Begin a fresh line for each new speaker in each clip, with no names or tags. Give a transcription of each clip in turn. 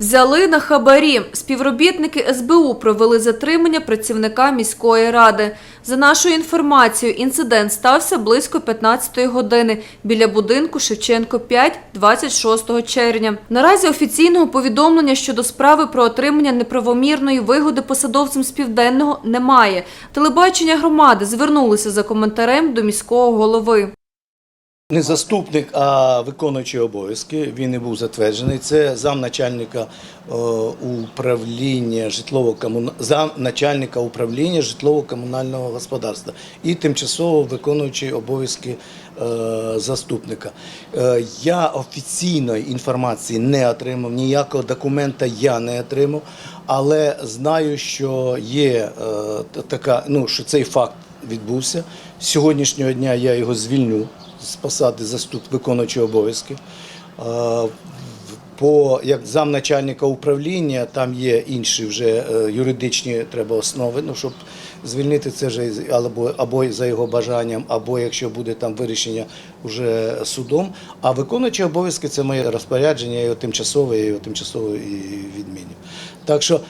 Взяли на хабарі. Співробітники СБУ провели затримання працівника міської ради. За нашою інформацією, інцидент стався близько 15-ї години біля будинку Шевченко 5, 26 червня. Наразі офіційного повідомлення щодо справи про отримання неправомірної вигоди посадовцем з південного немає. Телебачення громади звернулося за коментарем до міського голови.
Не заступник, а виконуючий обов'язки. Він і був затверджений. Це замначальника е, управління житлово замначальника управління житлово-комунального господарства і тимчасово виконуючий обов'язки е, заступника. Е, Я офіційної інформації не отримав, ніякого документа я не отримав, але знаю, що є така, ну що цей факт відбувся. Сьогоднішнього дня я його звільню з посади заступ виконуючого обов'язки. По як замначальника управління там є інші вже е, юридичні треба основи. Ну щоб звільнити це вже або, або за його бажанням, або якщо буде там вирішення вже судом. А виконуючі обов'язки це моє розпорядження, я його тимчасово, я його тимчасово і відміню. Так що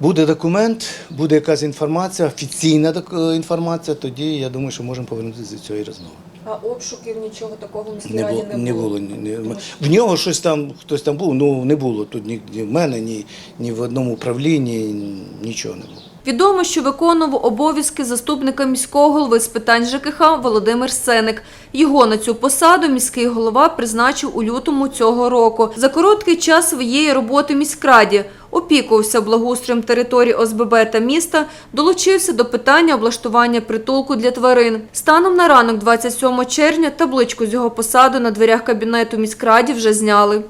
Буде документ, буде якась інформація, офіційна інформація, тоді я думаю, що можемо повернутися до цієї розмови.
А обшуків нічого такого в
Не було,
не
не
було.
було. ні- ні. В нього щось там, хтось там був, ну не було тут ні, ні в мене, ні, ні в одному управлінні, нічого не було.
Відомо, що виконував обов'язки заступника міського голови з питань ЖКХ Володимир Сеник. Його на цю посаду міський голова призначив у лютому цього року. За короткий час своєї роботи міськраді опікувався благоустроєм території ОСББ та міста, долучився до питання облаштування притулку для тварин. Станом на ранок 27 червня табличку з його посаду на дверях кабінету міськраді вже зняли.